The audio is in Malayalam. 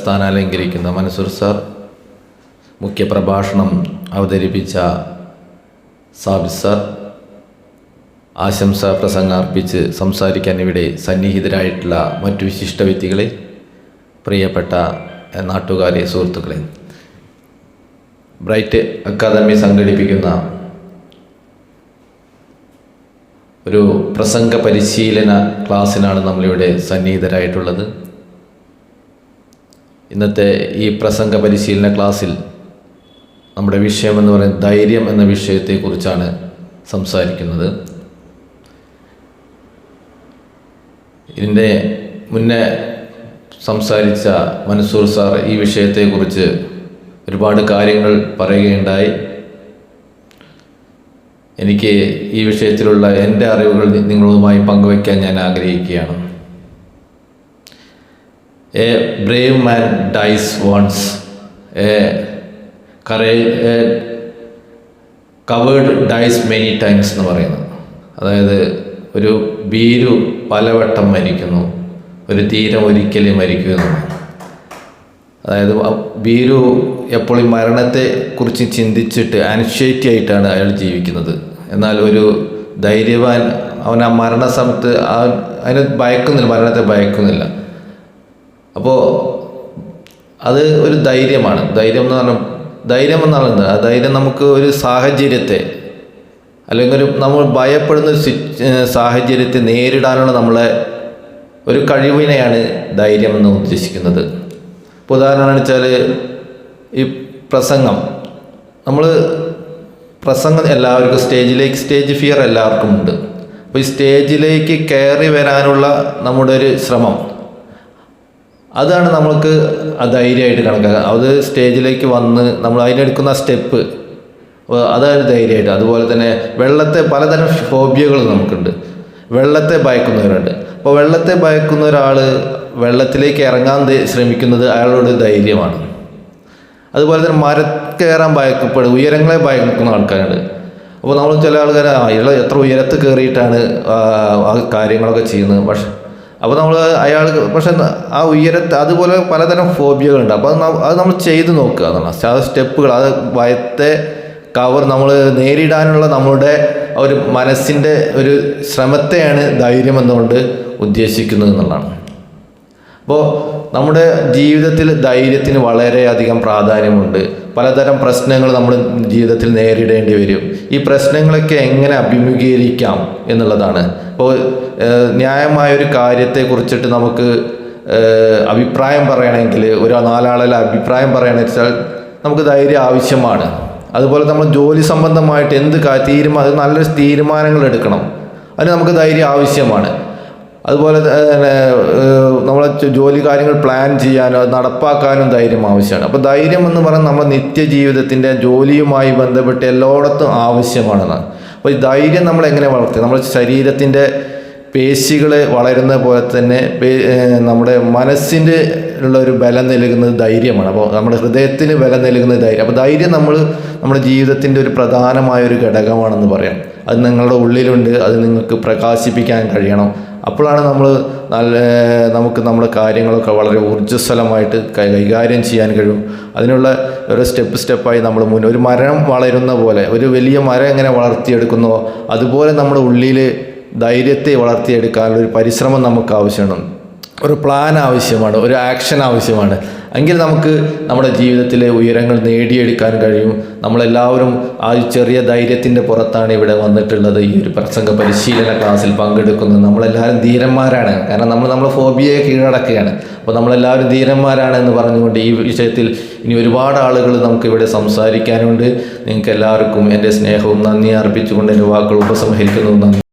സ്ഥാനാലങ്കരിക്കുന്ന മൻസൂർ സാർ മുഖ്യപ്രഭാഷണം അവതരിപ്പിച്ച സാബിസ് സാർ ആശംസ പ്രസംഗം അർപ്പിച്ച് സംസാരിക്കാൻ ഇവിടെ സന്നിഹിതരായിട്ടുള്ള മറ്റു വിശിഷ്ട വ്യക്തികളെ പ്രിയപ്പെട്ട നാട്ടുകാരെ സുഹൃത്തുക്കളെ. ബ്രൈറ്റ് അക്കാദമി സംഘടിപ്പിക്കുന്ന ഒരു പ്രസംഗ പരിശീലന ക്ലാസ്സിനാണ് നമ്മളിവിടെ സന്നിഹിതരായിട്ടുള്ളത്. ഇന്നത്തെ ഈ പ്രസംഗ പരിശീലന ക്ലാസ്സിൽ നമ്മുടെ വിഷയം എന്ന് പറയുന്നത് ധൈര്യം എന്ന വിഷയത്തെക്കുറിച്ചാണ് സംസാരിക്കുന്നത്. ഇതിന്റെ മുന്നേ സംസാരിച്ച മൻസൂർ സാർ ഈ വിഷയത്തെക്കുറിച്ച് ഒരുപാട് കാര്യങ്ങൾ പറയുകയുണ്ടായി. എനിക്ക് ഈ വിഷയത്തിലുള്ള എന്റെ അറിവുകൾ നിങ്ങളുമായി പങ്കുവയ്ക്കാൻ ഞാൻ ആഗ്രഹിക്കുകയാണ്. A brave man dies once a കറേ coward dies many times എന്ന് പറയുന്നു. അതായത് ഒരു ഭീരു പലവട്ടം മരിക്കുന്നു. ഒരു തീരം ഒരിക്കലും മരിക്കുന്നു അതായത് ഭീരു എപ്പോഴും മരണത്തെ കുറിച്ച് ചിന്തിച്ചിട്ട് ആൻഷൈറ്റി ആയിട്ടാണ് അയാൾ ജീവിക്കുന്നത്. എന്നാൽ ഒരു ധൈര്യവാൻ അവൻ ആ മരണസമയത്ത് അതിനെ ഭയക്കുന്നില്ല മരണത്തെ ഭയക്കുന്നില്ല. അപ്പോൾ അത് ഒരു ധൈര്യമാണ്. ധൈര്യം എന്ന് പറഞ്ഞാൽ ധൈര്യം എന്നാണ് ആ ധൈര്യം നമുക്ക് ഒരു സാഹചര്യത്തെ അല്ലെങ്കിൽ ഒരു നമ്മൾ ഭയപ്പെടുന്ന ഒരു സാഹചര്യത്തെ നേരിടാനുള്ള നമ്മളെ ഒരു കഴിവിനെയാണ് ധൈര്യം എന്ന് ഉദ്ദേശിക്കുന്നത്. ഇപ്പോൾ ഉദാഹരണം വെച്ചാൽ ഈ പ്രസംഗം. നമ്മൾ പ്രസംഗം എല്ലാവർക്കും സ്റ്റേജിലേക്ക് സ്റ്റേജ് ഫിയർ എല്ലാവർക്കും ഉണ്ട്. അപ്പോൾ ഈ സ്റ്റേജിലേക്ക് കയറി വരാനുള്ള നമ്മുടെ ഒരു ശ്രമം. അതാണ് നമ്മൾക്ക് ധൈര്യമായിട്ട് കണക്കാക്കുക. അത് സ്റ്റേജിലേക്ക് വന്ന് നമ്മൾ അതിനെടുക്കുന്ന സ്റ്റെപ്പ് അതാണ് ധൈര്യമായിട്ട്. അതുപോലെ തന്നെ വെള്ളത്തെ പലതരം ഫോബിയകൾ നമുക്കുണ്ട്. വെള്ളത്തെ ഭയക്കുന്നവരുണ്ട്. അപ്പോൾ വെള്ളത്തെ ഭയക്കുന്ന ഒരാൾ വെള്ളത്തിലേക്ക് ഇറങ്ങാൻ ശ്രമിക്കുന്നത് അയാളോട് ധൈര്യമാണ്. അതുപോലെ തന്നെ മരക്കയറാൻ കയറാൻ ഭയക്കപ്പെടും ഉയരങ്ങളെ ഭയക്കുന്ന ആൾക്കാരുണ്ട്. അപ്പോൾ നമ്മൾ ചില ആൾക്കാർ അയാൾ എത്ര ഉയരത്ത് കയറിയിട്ടാണ് ആ കാര്യങ്ങളൊക്കെ ചെയ്യുന്നത്. പക്ഷെ അപ്പോൾ നമ്മൾ അയാൾ പക്ഷെ ആ ഉയരത്തെ അതുപോലെ പലതരം ഫോബിയകളുണ്ട്. അപ്പോൾ അത് നമ്മൾ ചെയ്ത് നോക്കുക എന്നാണ് ആ സ്റ്റെപ്പുകൾ അത് ഭയത്തെ കവർ നമ്മൾ നേരിടാനുള്ള നമ്മുടെ ഒരു മനസ്സിന്റെ ഒരു ശ്രമത്തെയാണ് ധൈര്യം എന്നുകൊണ്ട് ഉദ്ദേശിക്കുന്നത് എന്നുള്ളതാണ്. അപ്പോൾ നമ്മുടെ ജീവിതത്തിൽ ധൈര്യത്തിന് വളരെയധികം പ്രാധാന്യമുണ്ട്. പലതരം പ്രശ്നങ്ങൾ നമ്മൾ ജീവിതത്തിൽ നേരിടേണ്ടി വരും. ഈ പ്രശ്നങ്ങളൊക്കെ എങ്ങനെ അഭിമുഖീകരിക്കാം എന്നുള്ളതാണ്. അപ്പോൾ ന്യായമായ ഒരു കാര്യത്തെ കുറിച്ചിട്ട് നമുക്ക് അഭിപ്രായം പറയണമെങ്കിൽ ഒരു നാലാളിൽ അഭിപ്രായം പറയണമെന്ന് വെച്ചാൽ നമുക്ക് ധൈര്യം ആവശ്യമാണ്. അതുപോലെ നമ്മൾ ജോലി സംബന്ധമായിട്ട് എന്ത് തീരുമാനം നല്ലൊരു തീരുമാനങ്ങൾ എടുക്കണം. അതിന് നമുക്ക് ധൈര്യം ആവശ്യമാണ്. അതുപോലെ നമ്മളെ ജോലി കാര്യങ്ങൾ പ്ലാൻ ചെയ്യാനോ നടപ്പാക്കാനും ധൈര്യം ആവശ്യമാണ്. അപ്പോൾ ധൈര്യം എന്ന് പറഞ്ഞാൽ നമ്മുടെ നിത്യജീവിതത്തിന്റെ ജോലിയുമായി ബന്ധപ്പെട്ട് എല്ലായിടത്തും ആവശ്യമാണെന്ന് അപ്പോൾ ഈ ധൈര്യം നമ്മൾ എങ്ങനെ വളർത്തുക നമ്മുടെ ശരീരത്തിന്റെ പേശികൾ വളരുന്ന പോലെ തന്നെ നമ്മുടെ മനസ്സിന്റെ ഉള്ള ഒരു ബലം നൽകുന്നത് ധൈര്യമാണ്. അപ്പോൾ നമ്മുടെ ഹൃദയത്തിന് ബലം നൽകുന്നത് ധൈര്യം. അപ്പോൾ ധൈര്യം നമ്മൾ നമ്മുടെ ജീവിതത്തിന്റെ ഒരു പ്രധാനമായ ഒരു ഘടകമാണെന്ന് പറയാം. അത് നിങ്ങളുടെ ഉള്ളിലുണ്ട് അത് നിങ്ങൾക്ക് പ്രകാശിപ്പിക്കാൻ കഴിയണം. അപ്പോഴാണ് നമ്മൾ നല്ല നമുക്ക് നമ്മുടെ കാര്യങ്ങളൊക്കെ വളരെ ഊർജസ്വലമായിട്ട് കൈകാര്യം ചെയ്യാൻ കഴിയും. അതിനുള്ള ഒരു സ്റ്റെപ്പ് സ്റ്റെപ്പായി നമ്മൾ മുന്നേ ഒരു മരണം വളരുന്ന പോലെ ഒരു വലിയ മരം എങ്ങനെ വളർത്തിയെടുക്കുന്നോ അതുപോലെ നമ്മുടെ ഉള്ളിൽ ധൈര്യത്തെ വളർത്തിയെടുക്കാനുള്ള ഒരു പരിശ്രമം നമുക്ക് ആവശ്യമാണ്. ഒരു പ്ലാൻ ആവശ്യമാണ് ഒരു ആക്ഷൻ ആവശ്യമാണ്. എങ്കിൽ നമുക്ക് നമ്മുടെ ജീവിതത്തിലെ ഉയരങ്ങൾ നേടിയെടുക്കാൻ കഴിയും. നമ്മളെല്ലാവരും ആ ചെറിയ ധൈര്യത്തിന്റെ പുറത്താണ് ഇവിടെ വന്നിട്ടുള്ളത്. ഈ ഒരു പ്രസംഗ പരിശീലന ക്ലാസ്സിൽ പങ്കെടുക്കുന്നത് നമ്മളെല്ലാവരും ധീരന്മാരാണ്. കാരണം നമ്മൾ നമ്മളെ ഫോബിയയെ കീഴടക്കുകയാണ്. അപ്പോൾ നമ്മളെല്ലാവരും ധീരന്മാരാണ് എന്ന് പറഞ്ഞുകൊണ്ട് ഈ വിഷയത്തിൽ ഇനി ഒരുപാട് ആളുകൾ നമുക്ക് ഇവിടെ സംസാരിക്കാനുണ്ട്. നിങ്ങൾക്ക് എല്ലാവർക്കും എന്റെ സ്നേഹവും നന്ദി അർപ്പിച്ചുകൊണ്ട് എന്റെ വാക്കുകൾ ഉപസംഹരിക്കുന്നു. നന്ദി.